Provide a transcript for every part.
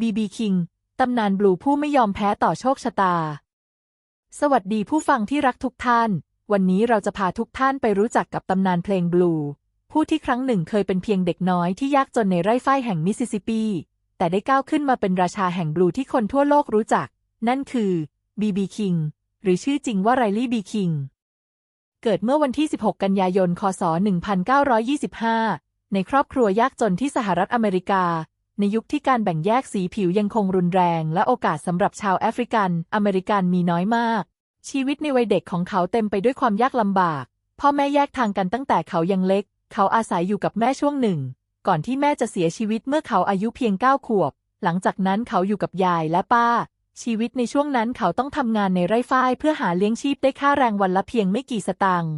บีบีคิง ตำนานบลูผู้ไม่ยอมแพ้ต่อโชคชะตา สวัสดีผู้ฟังที่รักทุกท่าน วันนี้เราจะพาทุกท่านไปรู้จักกับตำนานเพลงบลู ผู้ที่ครั้งหนึ่งเคยเป็นเพียงเด็กน้อยที่ยากจนในไร่ฝ้ายแห่งมิสซิสซิปปี แต่ได้ก้าวขึ้นมาเป็นราชาแห่งบลูที่คนทั่วโลกรู้จัก นั่นคือบีบีคิง หรือชื่อจริงว่าไรลี่บีคิง เกิดเมื่อวันที่ 16 กันยายน คศ 1925 ในครอบครัวยากจนที่สหรัฐอเมริกา ในยุคที่การแบ่งแยกสีผิวยังคงรุนแรง และโอกาสสำหรับชาวแอฟริกัน อเมริกันมีน้อยมาก ชีวิตในวัยเด็กของเขาเต็มไปด้วยความยากลำบาก พ่อแม่แยกทางกันตั้งแต่เขายังเล็ก เขาอาศัยอยู่กับแม่ช่วงหนึ่ง ก่อนที่แม่จะเสียชีวิตเมื่อเขาอายุเพียงเก้าขวบ หลังจากนั้นเขาอยู่กับยายและป้า ชีวิตในช่วงนั้นเขาต้องทำงานในไร่ฝ้ายเพื่อหาเลี้ยงชีพได้ค่าแรงวันละเพียงไม่กี่สตางค์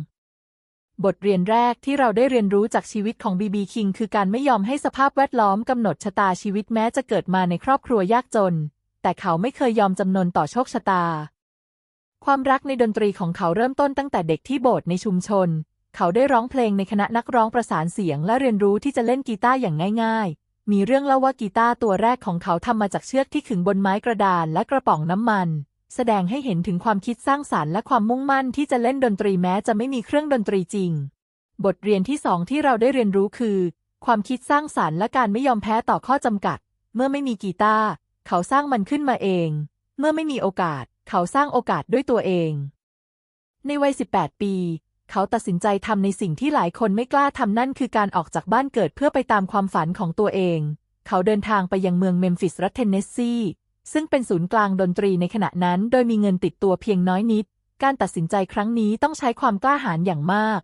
บทเรียนแรกที่เราได้เรียนรู้จากชีวิตของบีบีคิงคือการไม่ยอมให้สภาพแวดล้อมกำหนดชะตาชีวิตแม้จะเกิดมาในครอบครัวยากจน แต่เขาไม่เคยยอมจำนนต่อโชคชะตา ความรักในดนตรีของเขาเริ่มต้นตั้งแต่เด็กที่โบสถ์ในชุมชน เขาได้ร้องเพลงในคณะนักร้องประสานเสียงและเรียนรู้ที่จะเล่นกีตาร์อย่างง่าย ๆ มีเรื่องเล่าว่ากีตาร์ตัวแรกของเขาทำมาจากเชือกที่ขึงบนไม้กระดานและกระป๋องน้ำมัน แสดงให้เห็นถึงความคิดสร้างสารรค์และความมุ่งมั่นที่จะเล่นดนตรีแม้จะไม่มีเครื่องดนตรีจริง บทเรียนที่สองที่เราได้เรียนรู้คือ ความคิดสร้างสารรค์และการไม่ยอมแพ้ต่อข้อจำกัด เมื่อไม่มีกีตาร์เขาสร้างมันขึ้นมาเอง เมื่อไม่มีโอกาส เขาสร้างโอกาสด้วยตัวเอง ในวัย 18 ปี เขาตัดสินใจทำในสิ่งที่หลายคนไม่กล้าทำนั่นคือการออกจากบ้านเกิดเพื่อไปตามความฝันของตัวเอง เขาเดินทางไปยังเมืองเมมฟิสรัฐเทนเนสซี ซึ่งเป็นศูนย์กลางดนตรีในขณะนั้น โดยมีเงินติดตัวเพียงน้อยนิด การตัดสินใจครั้งนี้ต้องใช้ความกล้าหาญอย่างมาก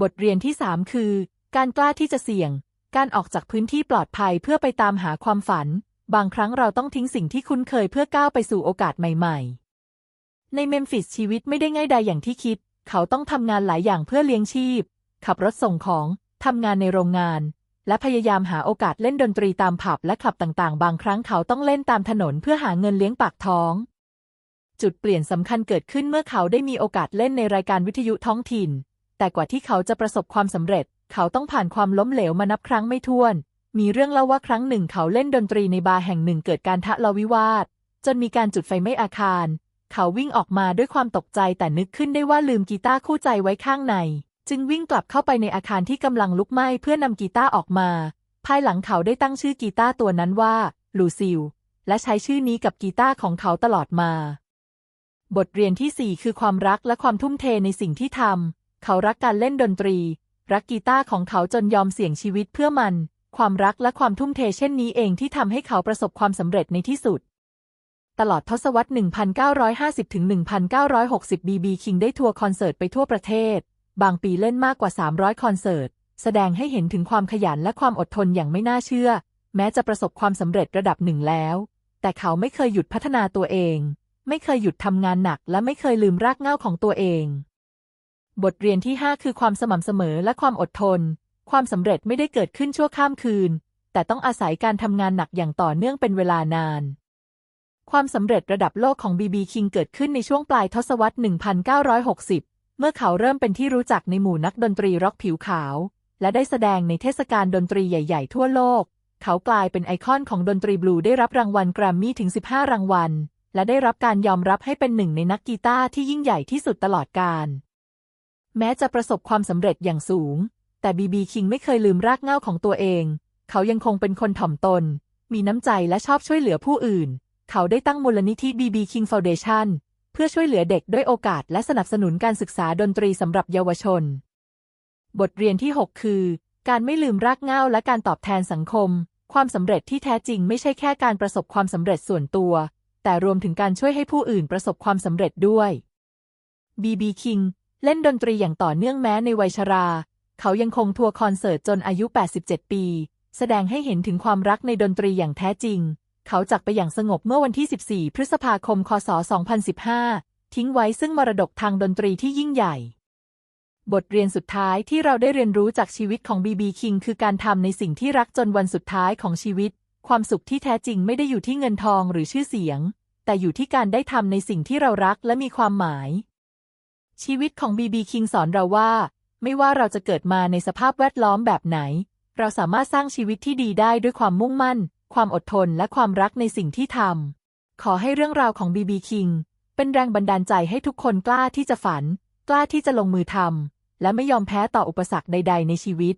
บทเรียนที่ 3 คือ การกล้าที่จะเสี่ยง การออกจากพื้นที่ปลอดภัยเพื่อไปตามหาความฝัน บางครั้งเราต้องทิ้งสิ่งที่คุ้นเคยเพื่อก้าวไปสู่โอกาสใหม่ ๆ ในเมมฟิสชีวิตไม่ได้ง่ายใดอย่างที่คิด เขาต้องทำงานหลายอย่างเพื่อเลี้ยงชีพ ขับรถส่งของทำงานในโรงงาน และพยายามหาโอกาสเล่นดนตรีตามผับและคลับต่างๆ บางครั้งเขาต้องเล่นตามถนนเพื่อหาเงินเลี้ยงปากท้อง จุดเปลี่ยนสำคัญเกิดขึ้นเมื่อเขาได้มีโอกาสเล่นในรายการวิทยุท้องถิ่น แต่กว่าที่เขาจะประสบความสำเร็จ เขาต้องผ่านความล้มเหลวมานับครั้งไม่ถ้วน มีเรื่องเล่าว่าครั้งหนึ่งเขาเล่นดนตรีในบาร์แห่งหนึ่งเกิดการทะเลาะวิวาท จนมีการจุดไฟไหม้อาคาร เขาวิ่งออกมาด้วยความตกใจแต่นึกขึ้นได้ว่าลืมกีตาร์คู่ใจไว้ข้างใน จึงวิ่งกลับเข้าไปในอาคารที่กำลังลุกไหม้เพื่อนำกีตาร์ออกมา ภายหลังเขาได้ตั้งชื่อกีตาร์ตัวนั้นว่าลูซิลและใช้ชื่อนี้กับกีตาร์ของเขาตลอดมา บทเรียนที่ 4 คือความรักและความทุ่มเทในสิ่งที่ทำ เขารักการเล่นดนตรี รักกีตาร์ของเขาจนยอมเสี่ยงชีวิตเพื่อมัน ความรักและความทุ่มเทเช่นนี้เองที่ทำให้เขาประสบความสำเร็จในที่สุด ตลอดทศวรรษ 1950 ถึง 1960 BB King ได้ทัวร์คอนเสิร์ตไปทั่วประเทศ บางปีเล่นมากกว่า 300 คอนเสิร์ต แสดงให้เห็นถึงความขยันและความอดทนอย่างไม่น่าเชื่อ แม้จะประสบความสำเร็จระดับหนึ่งแล้ว แต่เขาไม่เคยหยุดพัฒนาตัวเอง ไม่เคยหยุดทำงานหนัก และไม่เคยลืมรากเหง้าของตัวเอง บทเรียนที่ 5 คือความสม่ำเสมอและความอดทน ความสำเร็จไม่ได้เกิดขึ้นชั่วข้ามคืน แต่ต้องอาศัยการทำงานหนักอย่างต่อเนื่องเป็นเวลานานความสำเร็จระดับโลกของบีบีคิงเกิดขึ้นในช่วงปลายทศวรรษ 1960 เมื่อเขาเริ่มเป็นที่รู้จักในหมู่นักดนตรีร็อกผิวขาว และได้แสดงในเทศกาลดนตรีใหญ่ ๆ ทั่วโลก เขากลายเป็นไอคอนของดนตรีบลูได้รับรางวัลแกรมมี่ถึง 15 รางวัล และได้รับการยอมรับให้เป็นหนึ่งในนักกีตาร์ที่ยิ่งใหญ่ที่สุดตลอดกาลแม้จะประสบความสำเร็จอย่างสูง แต่บีบีคิงไม่เคยลืมรากเหง้าของตัวเอง เขายังคงเป็นคนถ่อมตน มีน้ำใจและชอบช่วยเหลือผู้อื่น เขาได้ตั้งมูลนิธิ BB King Foundation เเพื่อช่วยเหลือเด็กด้วยโอกาสและสนับสนุนการศึกษาดนตรีสำหรับเยาวชน บทเรียนที่ 6 คือ การไม่ลืมรากเหง้าและการตอบแทนสังคม ความสำเร็จที่แท้จริงไม่ใช่แค่การประสบความสำเร็จส่วนตัว แต่รวมถึงการช่วยให้ผู้อื่นประสบความสำเร็จด้วย BB King เล่นดนตรีอย่างต่อเนื่องแม้ในวัยชรา เขายังคงทัวร์คอนเสิร์ตจนอายุ 87 ปี แสดงให้เห็นถึงความรักในดนตรีอย่างแท้จริง เขาจากไปอย่างสงบเมื่อวันที่ 14 พฤษภาคม คศ 2015 ทิ้งไว้ซึ่งมรดกทางดนตรีที่ยิ่งใหญ่ บทเรียนสุดท้ายที่เราได้เรียนรู้จากชีวิตของบีบีคิงคือการทำในสิ่งที่รักจนวันสุดท้ายของชีวิต ความสุขที่แท้จริงไม่ได้อยู่ที่เงินทองหรือชื่อเสียง แต่อยู่ที่การได้ทำในสิ่งที่เรารักและมีความหมาย ชีวิตของบีบีคิงสอนเราว่า ไม่ว่าเราจะเกิดมาในสภาพแวดล้อมแบบไหน เราสามารถสร้างชีวิตที่ดีได้ด้วยความมุ่งมั่น ความอดทนและความรักในสิ่งที่ทำขอให้เรื่องราวของบีบีคิงเป็นแรงบันดาลใจให้ทุกคนกล้าที่จะฝัน กล้าที่จะลงมือทำและไม่ยอมแพ้ต่ออุปสรรคใด ๆ ในชีวิต